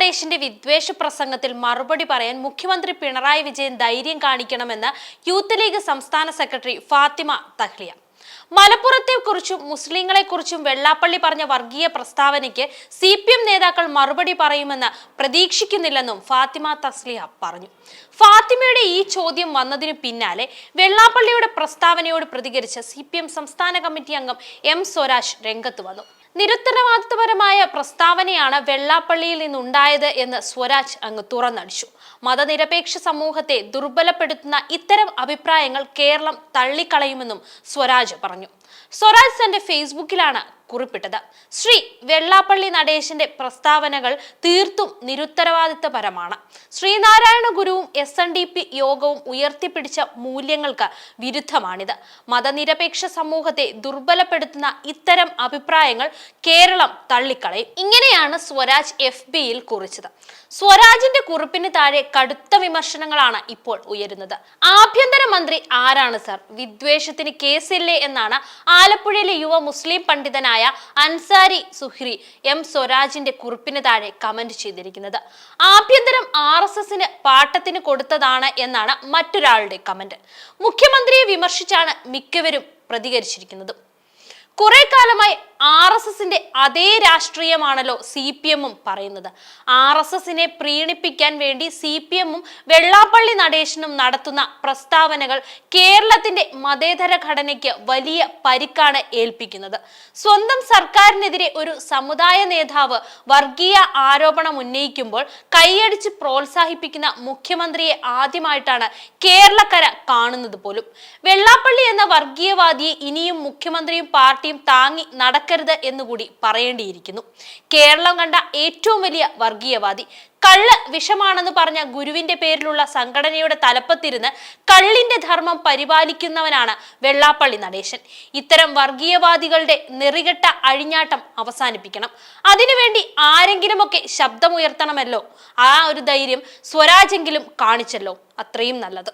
നടേശന്റെ വിദ്വേഷ പ്രസംഗത്തിൽ മറുപടി പറയാൻ മുഖ്യമന്ത്രി പിണറായി വിജയൻ ധൈര്യം കാണിക്കണമെന്ന് യൂത്ത് ലീഗ് സംസ്ഥാന സെക്രട്ടറി ഫാത്തിമ തഹ്ലിയ. മലപ്പുറത്തെക്കുറിച്ചും മുസ്ലിങ്ങളെക്കുറിച്ചും വെള്ളാപ്പള്ളി പറഞ്ഞ വർഗീയ പ്രസ്താവനയ്ക്ക് സി പി എം നേതാക്കൾ മറുപടി പറയുമെന്ന് പ്രതീക്ഷിക്കുന്നില്ലെന്നും ഫാത്തിമ തസ്ലിഹ പറഞ്ഞു. ഫാത്തിമയുടെ ഈ ചോദ്യം വന്നതിനു പിന്നാലെ വെള്ളാപ്പള്ളിയുടെ പ്രസ്താവനയോട് പ്രതികരിച്ച സി സംസ്ഥാന കമ്മിറ്റി അംഗം എം സ്വരാജ് രംഗത്ത് വന്നു. നിരുത്തരവാദിത്വപരമായ പ്രസ്താവനയാണ് വെള്ളാപ്പള്ളിയിൽ നിന്നുണ്ടായത് എന്ന് സ്വരാജ് അങ്ങ് തുറന്നടിച്ചു. മതനിരപേക്ഷ സമൂഹത്തെ ദുർബലപ്പെടുത്തുന്ന ഇത്തരം അഭിപ്രായങ്ങൾ കേരളം തള്ളിക്കളയുമെന്നും സ്വരാജ് പറഞ്ഞു. സ്വരാജ് തന്റെ ഫേസ്ബുക്കിലാണ് കുറിപ്പിട്ടത്. ശ്രീ വെള്ളാപ്പള്ളി നടേശന്റെ പ്രസ്താവനകൾ തീർത്തും നിരുത്തരവാദിത്വപരമാണ് ശ്രീനാരായണ ഗുരുവും എസ് എൻ ഡി പി യോഗവും ഉയർത്തിപ്പിടിച്ച മൂല്യങ്ങൾക്ക് വിരുദ്ധമാണിത്. മതനിരപേക്ഷ സമൂഹത്തെ ദുർബലപ്പെടുത്തുന്ന ഇത്തരം അഭിപ്രായങ്ങൾ കേരളം തള്ളിക്കളയും. ഇങ്ങനെയാണ് സ്വരാജ് എഫ് ബിയിൽ കുറിച്ചത്. സ്വരാജിന്റെ കുറിപ്പിന് താഴെ കടുത്ത വിമർശനങ്ങളാണ് ഇപ്പോൾ ഉയരുന്നത്. ആഭ്യന്തര മന്ത്രി ആരാണ് സർ? വിദ്വേഷത്തിന് കേസില്ലേ എന്നാണ് ആലപ്പുഴയിലെ യുവ മുസ്ലിം പണ്ഡിതനായ അൻസാരി സുഹ്രി എം സ്വരാജിന്റെ കുറിപ്പിന് താഴെ കമന്റ് ചെയ്തിരിക്കുന്നത്. ആഭ്യന്തരം ആർ എസ് എസിന് പാട്ടത്തിന് കൊടുത്തതാണ് എന്നാണ് മറ്റൊരാളുടെ കമന്റ്. മുഖ്യമന്ത്രിയെ വിമർശിച്ചാണ് മിക്കവരും പ്രതികരിച്ചിരിക്കുന്നത്. കുറെ കാലമായി ആർ എസ് എസിന്റെ അതേ രാഷ്ട്രീയമാണല്ലോ സി പി എമ്മും പറയുന്നത്. ആർ എസ് എസിനെ പ്രീണിപ്പിക്കാൻ വേണ്ടി സി പി എമ്മും വെള്ളാപ്പള്ളി നടേശനും നടത്തുന്ന പ്രസ്താവനകൾ കേരളത്തിന്റെ മതേതര ഘടനയ്ക്ക് വലിയ പരിക്കാണ് ഏൽപ്പിക്കുന്നത്. സ്വന്തം സർക്കാരിനെതിരെ ഒരു സമുദായ നേതാവ് വർഗീയ ആരോപണം ഉന്നയിക്കുമ്പോൾ കൈയടിച്ച് പ്രോത്സാഹിപ്പിക്കുന്ന മുഖ്യമന്ത്രിയെ ആദ്യമായിട്ടാണ് കേരളക്കര കാണുന്നത് പോലും. വെള്ളാപ്പള്ളി എന്ന വർഗീയവാദിയെ ഇനിയും മുഖ്യമന്ത്രിയും പാർട്ടിയും താങ്ങി നടക്കരുത് എന്നുകൂടി പറയേണ്ടിയിരിക്കുന്നു. കേരളം കണ്ട ഏറ്റവും വലിയ വർഗീയവാദി. കള്ള് വിഷമാണെന്ന് പറഞ്ഞ ഗുരുവിന്റെ പേരിലുള്ള സംഘടനയുടെ തലപ്പത്തിരുന്ന് കള്ളിന്റെ ധർമ്മം പരിപാലിക്കുന്നവനാണ് വെള്ളാപ്പള്ളി നടേശൻ. ഇത്തരം വർഗീയവാദികളുടെ നെറികെട്ട അഴിഞ്ഞാട്ടം അവസാനിപ്പിക്കണം. അതിനുവേണ്ടി ആരെങ്കിലുമൊക്കെ ശബ്ദമുയർത്തണമല്ലോ. ആ ഒരു ധൈര്യം സ്വരാജെങ്കിലും കാണിച്ചല്ലോ. അത്രയും നല്ലത്.